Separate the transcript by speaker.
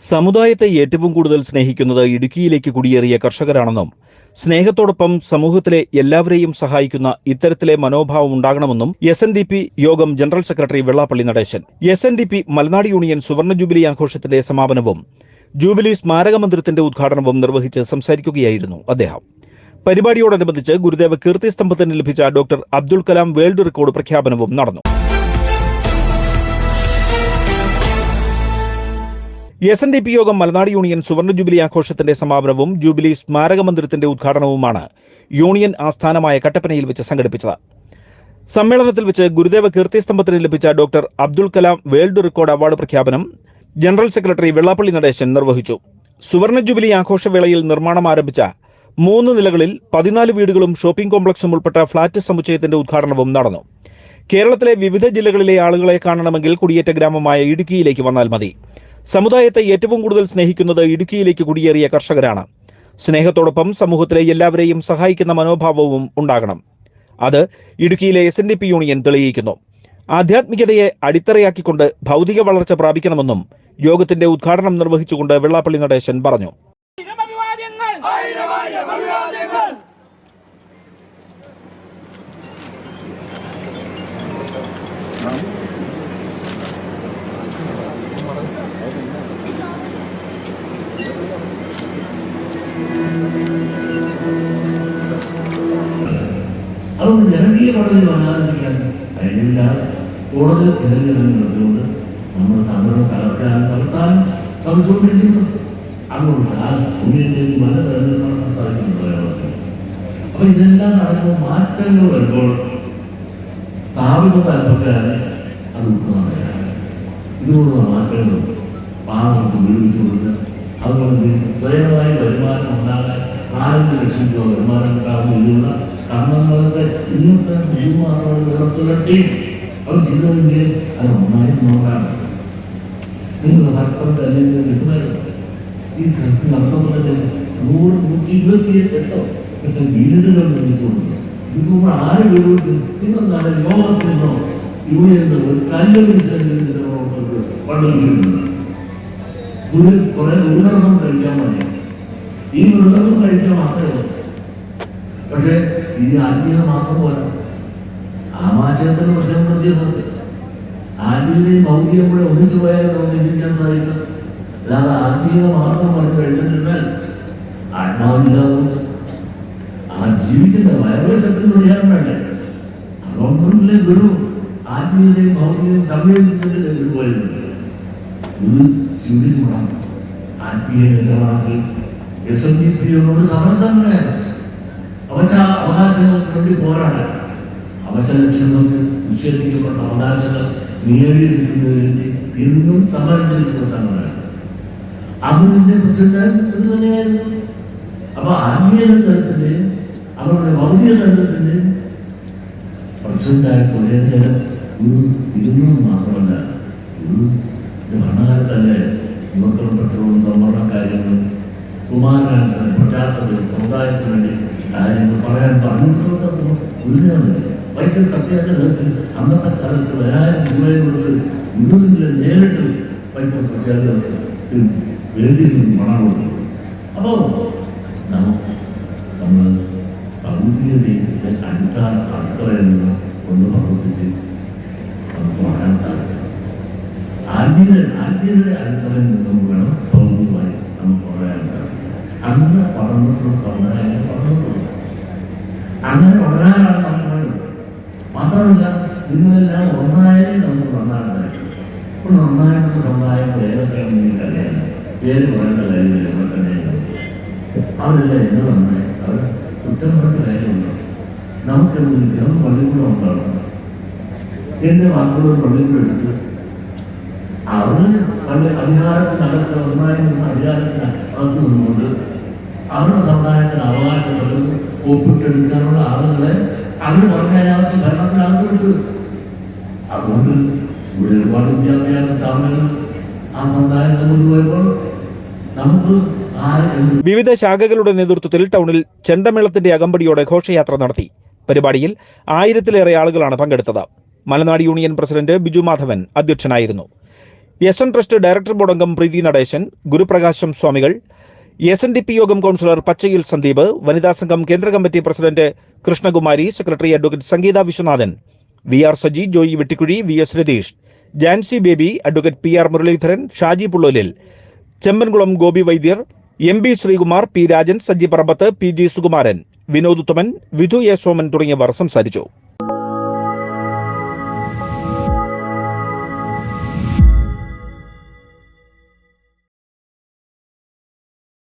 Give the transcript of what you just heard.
Speaker 1: സമുദായത്തെ ഏറ്റവും കൂടുതൽ സ്നേഹിക്കുന്നത് ഇടുക്കിയിലേക്ക് കുടിയേറിയ കർഷകരാണെന്നും സ്നേഹത്തോടൊപ്പം സമൂഹത്തിലെ എല്ലാവരെയും സഹായിക്കുന്ന ഇത്തരത്തിലെ മനോഭാവം ഉണ്ടാകണമെന്നും എസ് എൻ ഡി പി യോഗം general secretary Vellappally Natesan S N D P Malanad union സുവർണ ജൂബിലി ആഘോഷത്തിന്റെ സമാപനവും ജൂബിലി സ്മാരക മന്ദിരത്തിന്റെ ഉദ്ഘാടനവും നിർവഹിച്ച് സംസാരിക്കുകയായിരുന്നു അദ്ദേഹം. പരിപാടിയോടനുബന്ധിച്ച് ഗുരുദേവ കീർത്തി സ്തംഭത്തിന് ലഭിച്ച doctor Abdul Kalam world record പ്രഖ്യാപനവും നടന്നു. എസ് എൻ ഡി പി യോഗം മലനാട് യൂണിയൻ സുവർണ ജൂബിലി ആഘോഷത്തിന്റെ സമാപനവും ജൂബിലി സ്മാരക മന്ദിരത്തിന്റെ ഉദ്ഘാടനവുമാണ് യൂണിയൻ ആസ്ഥാനമായ കട്ടപ്പനയിൽ വെച്ച് സംഘടിപ്പിച്ചത്. സമ്മേളനത്തിൽ വെച്ച് ഗുരുദേവ കീർത്തിസ്തംഭത്തിന് ലഭിച്ച doctor Abdul Kalam world record award പ്രഖ്യാപനം ജനറൽ സെക്രട്ടറി വെള്ളാപ്പള്ളി നടേശൻ നിർവഹിച്ചു. സുവർണ ജൂബിലി ആഘോഷവേളയിൽ നിർമ്മാണം ആരംഭിച്ച മൂന്ന് നിലകളിൽ പതിനാല് വീടുകളും ഷോപ്പിംഗ് കോംപ്ലക്സും ഉൾപ്പെട്ട ഫ്ളാറ്റ് സമുച്ചയത്തിന്റെ ഉദ്ഘാടനവും നടന്നു. കേരളത്തിലെ വിവിധ ജില്ലകളിലെ ആളുകളെ കാണണമെങ്കിൽ കുടിയേറ്റ ഗ്രാമമായ ഇടുക്കിയിലേക്ക് വന്നാൽ മതി. സമുദായത്തെ ഏറ്റവും കൂടുതൽ സ്നേഹിക്കുന്നത് ഇടുക്കിയിലേക്ക് കുടിയേറിയ കർഷകരാണ്. സ്നേഹത്തോടൊപ്പം സമൂഹത്തിലെ എല്ലാവരെയും സഹായിക്കുന്ന മനോഭാവവും ഉണ്ടാകണം. അത് ഇടുക്കിയിലെ S N D P union തെളിയിക്കുന്നു. ആധ്യാത്മികതയെ അടിത്തറയാക്കിക്കൊണ്ട് ഭൗതിക വളർച്ച പ്രാപിക്കണമെന്നും യോഗത്തിന്റെ ഉദ്ഘാടനം നിർവഹിച്ചുകൊണ്ട് വെള്ളാപ്പള്ളി നടേശൻ പറഞ്ഞു.
Speaker 2: ജനകീയ കോടതി വരാതിരിക്കാൻ കഴിവില്ലാതെ കോടതിയിൽ കയറി ഇറങ്ങുന്നതുകൊണ്ട് നമ്മൾ സമരം തളർത്താൻ തളർത്താൻ ശ്രമിച്ചുകൊണ്ടിരിക്കുന്നു. അങ്ങോട്ട് ഉള്ളിലേക്ക് നല്ല തെരഞ്ഞെടുപ്പ് നടത്താൻ സാധിക്കുന്നുണ്ട് അപ്പൊ ഇതെല്ലാം നടക്കുമ്പോൾ മാറ്റങ്ങൾ വരുമ്പോൾ സ്ഥാപിത താല്പര്യക്കാരെ അത് ഉൾക്കൊള്ളാൻ ഇതുപോലുള്ള മാറ്റങ്ങൾ പാവങ്ങൾക്ക് വീഴ്ച കൊടുക്കുക അതുകൊണ്ട് സ്വയമായി വരുമാനം ഉണ്ടാകാൻ നാലഞ്ച് ലക്ഷം രൂപ വരുമാനം ഉണ്ടാകുന്ന ഇതിലുള്ള ഇന്നത്തെ ഭൂമാക്കളുടെ ടീം അവർ ചെയ്തതെങ്കിൽ അത് നന്നായി നോക്കാണ് നിങ്ങൾ ഹസ്ബൻഡ് അല്ലെങ്കിൽ കിട്ടുമായിരുന്നു ഈ സ്ഥലത്ത് നടത്തപ്പെട്ടത് നൂറ് നൂറ്റി ഇരുപത്തി എട്ടോ മറ്റേ വീടുകൾ നിർമ്മിച്ചുകൊണ്ട് ഇതിപ്പോൾ ആര് വീട് നിങ്ങൾ നല്ല ലോകത്തിൽ നിന്നോ? ഇവിടെ ഒരു കല്ല് പണ്ടുണ്ട് ഒരു കുറെ ഉദാഹരണം കഴിക്കാൻ മതി ഈ മൃതകം കഴിക്കുക മാത്രമേ ഉള്ളൂ. പക്ഷേ ഈ ആത്മീയത മാത്രം പോലെ ആമാശയത്തിന് പ്രശ്നം പ്രതിയുണ്ട് ആത്മീയതയും ഭൗതികം കൂടെ ഒന്നിച്ചു പോയാൽ നമുക്ക് ജീവിക്കാൻ സാധിക്കും. അല്ലാതെ ആത്മീയത മാത്രം പറഞ്ഞ് കഴിച്ചിട്ടുണ്ടെങ്കിൽ ആത്മാവില്ലാതെ ആ ജീവിക്കുന്ന വയറുവശത്തിന് ചെയ്യാൻ വേണ്ടേ? അതുകൊണ്ടല്ലേ ഗുരു ആത്മീയതയും ഭൗതികയും സംയോജിച്ചതിലെ ഗുരു പോയത്. ഗുരു ചിന്തിച്ചു ആത്മീയ നേതാവാണെങ്കിൽ എസ് എൻ ഡി പിയോട് സമരസംഘടനയാണ് അവശ അവകാശങ്ങൾക്ക് വേണ്ടി പോരാടാൻ. അവശ ലക്ഷ്യങ്ങൾക്ക് നിഷേധിക്കപ്പെട്ട അവകാശങ്ങൾ നേടിയെടുക്കുന്നതിന് എന്നും സമരത്തിലിരിക്കുന്ന സംഘടന അതിന്റെ പ്രസിഡന്റ് തന്നെയായിരുന്നു. അപ്പൊ ആത്മീയ തലത്തിന്റെ അവരുടെ ഭൗതിക തലത്തിന്റെ പ്രസിഡന്റായിട്ട് ഒരേ നേരം ഒരു ഇരുന്നത് മാത്രമല്ല. ഒരു ഭരണകാലത്തല്ലേ യുവക്കളും പെട്രോളും സംവരണ കാര്യങ്ങളും കുമാരനാൻസർ പ്രജാസഭയിൽ സമുദായത്തിന് വേണ്ടി കാര്യങ്ങൾ പറയാൻ പറഞ്ഞിട്ടുള്ളത് ഗുരുദേവനല്ലേ? വൈക്കൽ സത്യാഗ്രഹത്തിൽ അന്നത്തെ കാലത്ത് വരാനും കൊടുത്ത് ഇന്നുമില്ല നേരിട്ട് വൈക്കൽ സത്യാഗ്രഹത്തിൽ വേദിയിൽ നിന്ന് പണം കൊടുത്തു അപ്പോൾ നമ്മൾ ഭൗതികതയുടെ അടുത്ത അത്ര എന്ന് ഒന്ന് പ്രവർത്തിച്ച് നമുക്ക് വളരാൻ സാധിക്കും. ആത്മീയ ആത്മീയതയുടെ അടുത്തറയിൽ നിന്നും നിങ്ങളെല്ലാം ഒന്നായാലേ നമുക്ക് നന്നായിട്ട് സാധിക്കും ഇപ്പോൾ നന്നായിട്ടുള്ള സമുദായം ഏതൊക്കെയാണെന്ന് എനിക്കറിയാം പേര് പറയേണ്ട കാര്യമില്ല ഇവിടെ തന്നെയാണ് അവരെല്ലാം എന്ത് നന്നായി? അവർ കുറ്റം പറഞ്ഞ കാര്യമുണ്ടോ? നമുക്കെന്ത് നമുക്ക് പള്ളിക്കൂടം ഉണ്ടാവണം. എന്റെ വാക്കുകൾ പള്ളിക്കൂടം എടുത്ത്? അവർ പള്ളി അധികാരത്തിനകത്ത് ഒന്നായി നിന്ന് അധികാരത്തിന് അകത്ത് നിന്നുകൊണ്ട് അവരുടെ സമുദായത്തിന് അവകാശങ്ങൾ ഒപ്പിട്ടെടുക്കാനുള്ള ആളുകളെ അവർ പറഞ്ഞതിനകത്ത് ഭരണത്തിനകത്ത് വിട്ടു അതുകൊണ്ട് ഇവിടെ ഒരുപാട് വിദ്യാഭ്യാസ സ്ഥാപനങ്ങൾ ആ സമുദായത്തിൽ കൊണ്ടുപോയപ്പോൾ നമുക്ക്
Speaker 1: വിവിധ ശാഖകളുടെ നേതൃത്വത്തിൽ ടൗണിൽ ചെണ്ടമേളത്തിന്റെ അകമ്പടിയോടെ ഘോഷയാത്ര നടത്തി. പരിപാടിയിൽ ആയിരത്തിലേറെ ആളുകളാണ് പങ്കെടുത്തത്. മലനാട് യൂണിയൻ പ്രസിഡന്റ് ബിജു മാധവൻ അധ്യക്ഷനായിരുന്നു. S N trust director board അംഗം പ്രീതി നടേശൻ ഗുരുപ്രകാശം സ്വാമികൾ എസ് എൻ ഡി പി യോഗം കൗൺസിലർ പച്ചയിൽ സന്ദീപ് വനിതാ സംഘം കേന്ദ്ര committee president Krishnakumari secretary advocate Sangeetha Viswanathan V R Saji Joy Vettikuzhi V S Ratheesh Jancy Baby advocate P R Muraleedharan Shaji Pullolil Chempankulam Gopi Vaidyar M B Sreekumar P Rajan Saji Parambath P G Sukumaran Vinod Uthaman Vidhu A Soman തുടങ്ങിയവർ സംസാരിച്ചു.